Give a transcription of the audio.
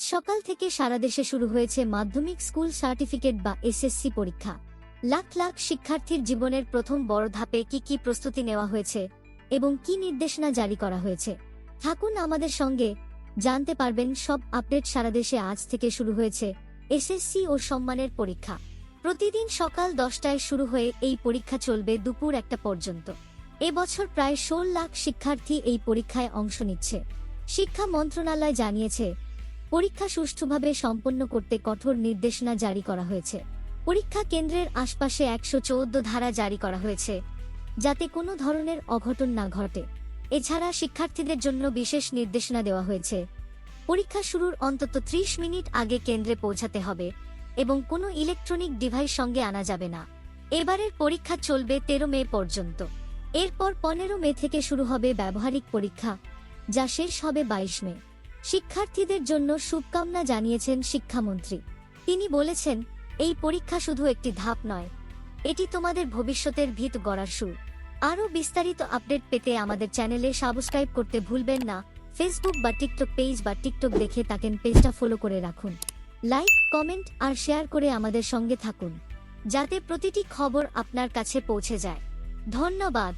সকাল থেকে সারা দেশে শুরু হয়েছে মাধ্যমিক স্কুল সার্টিফিকেট বা এসএসসি পরীক্ষা। লাখ লাখ শিক্ষার্থীর জীবনের প্রথম বড় ধাপে কি কি প্রস্তুতি নেওয়া হয়েছে এবং কি নির্দেশনা জারি করা হয়েছে? থাকুন আমাদের সঙ্গে, জানতে পারবেন সব আপডেট সারা দেশে আজ থেকে শুরু হয়েছে এসএসসি ও সম্মানের পরীক্ষা। প্রতিদিন সকাল দশটায় শুরু হয়ে এই পরীক্ষা চলবে দুপুর একটা পর্যন্ত। এবছর প্রায় ষোল লাখ শিক্ষার্থী এই পরীক্ষায় অংশ নিচ্ছে। শিক্ষা মন্ত্রণালয় জানিয়েছে পরীক্ষা সুষ্ঠুভাবে সম্পন্ন করতে কঠোর নির্দেশনা জারি করা হয়েছে। পরীক্ষা কেন্দ্রের আশপাশে একশো চৌদ্দ ধারা জারি করা হয়েছে, যাতে কোনো ধরনের অঘটন না ঘটে। এছাড়া শিক্ষার্থীদের জন্য বিশেষ নির্দেশনা দেওয়া হয়েছে। পরীক্ষা শুরুর অন্তত ত্রিশ মিনিট আগে কেন্দ্রে পৌঁছাতে হবে এবং কোনো ইলেকট্রনিক ডিভাইস সঙ্গে আনা যাবে না। এবারের পরীক্ষা চলবে তেরো মে পর্যন্ত। এরপর পনেরো মে থেকে শুরু হবে ব্যবহারিক পরীক্ষা, যা শেষ হবে বাইশ মে। শিক্ষার্থীদের জন্য শুভকামনা জানিয়েছেন শিক্ষামন্ত্রী। তিনি বলেছেন, এই পরীক্ষা শুধু একটি ধাপ নয়, এটি তোমাদের ভবিষ্যতের ভিত গড়ার সুর। আরও বিস্তারিত আপডেট পেতে আমাদের চ্যানেলে সাবস্ক্রাইব করতে ভুলবেন না, ফেসবুক বা টিকটক পেজ বা টিকটক দেখে থাকেন পেজটা ফলো করে রাখুন। লাইক, কমেন্ট আর শেয়ার করে আমাদের সঙ্গে থাকুন, যাতে প্রতিটি খবর আপনার কাছে পৌঁছে যায়। ধন্যবাদ।